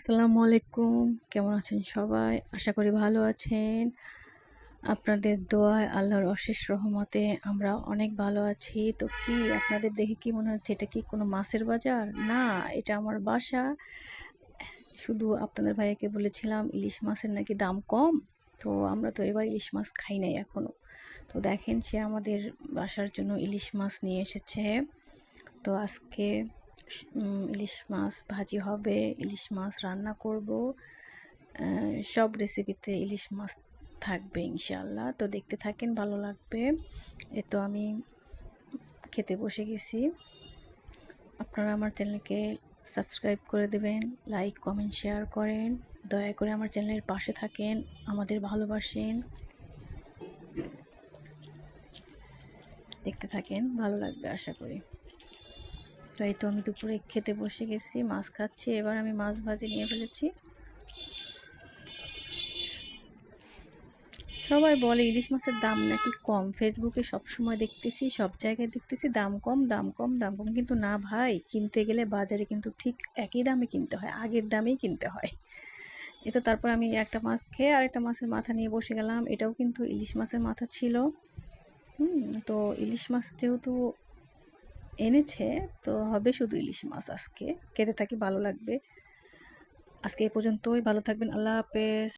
আসসালামু আলাইকুম। কেমন আছেন সবাই? আশা করি ভালো আছেন। আপনাদের দোয়ায় আল্লাহর অশেষ রহমতে আমরা অনেক ভালো আছি। তো কি আপনাদের দেখে কি মনে হচ্ছে? এটা কি কোনো মাছের বাজার? না, এটা আমার বাসা। শুধু আপনাদের ভাইয়াকে বলেছিলাম, ইলিশ মাছের নাকি দাম কম? তো আমরা তো এবার ইলিশ মাছ খাই নাই এখনও তো দেখেন সে আমাদের বাসার জন্য ইলিশ মাছ নিয়ে এসেছে। তো আজকে ইলিশ মাছ ভাজি হবে, ইলিশ মাছ রান্না করব। সব রেসিপিতে ইলিশ মাছ থাকবে ইনশাল্লাহ তো দেখতে থাকেন, ভালো লাগবে। এ তো আমি খেতে বসে গেছি। আপনারা আমার চ্যানেলকে সাবস্ক্রাইব করে দেবেন লাইক কমেন্ট শেয়ার করেন। দয়া করে আমার চ্যানেলের পাশে থাকেন, আমাদের ভালোবাসেন। দেখতে থাকেন, ভালো লাগবে আশা করি। এই তো আমি দুপুরে খেতে বসে গেছি, মাছ খাচ্ছি, এবার আমি মাছ ভাজি নিয়ে ফেলেছি। সবাই বলে ইলিশ মাছের দাম নাকি কম। ফেসবুকে সব সময় দেখতেছি, সব জায়গায় দেখতেছি দাম কম দাম কম দাম কম। কিন্তু না ভাই, কিনতে গেলে বাজারে কিন্তু ঠিক একই দামে কিনতে হয়, আগের দামেই কিনতে হয়। এ তো তারপর আমি একটা মাছ খেয়ে আরেকটা মাছের মাথা নিয়ে বসে গেলাম। এটাও কিন্তু ইলিশ মাছের মাথা ছিল। হুম, তো ইলিশ মাছ যেহেতু এনেছে, তো হবে শুধু ইলিশ মাছ আজকে। খেতে থাকি ভালো লাগবে। আজকে এ পর্যন্তই, ভালো থাকবেন, আল্লাহ হাফেজ।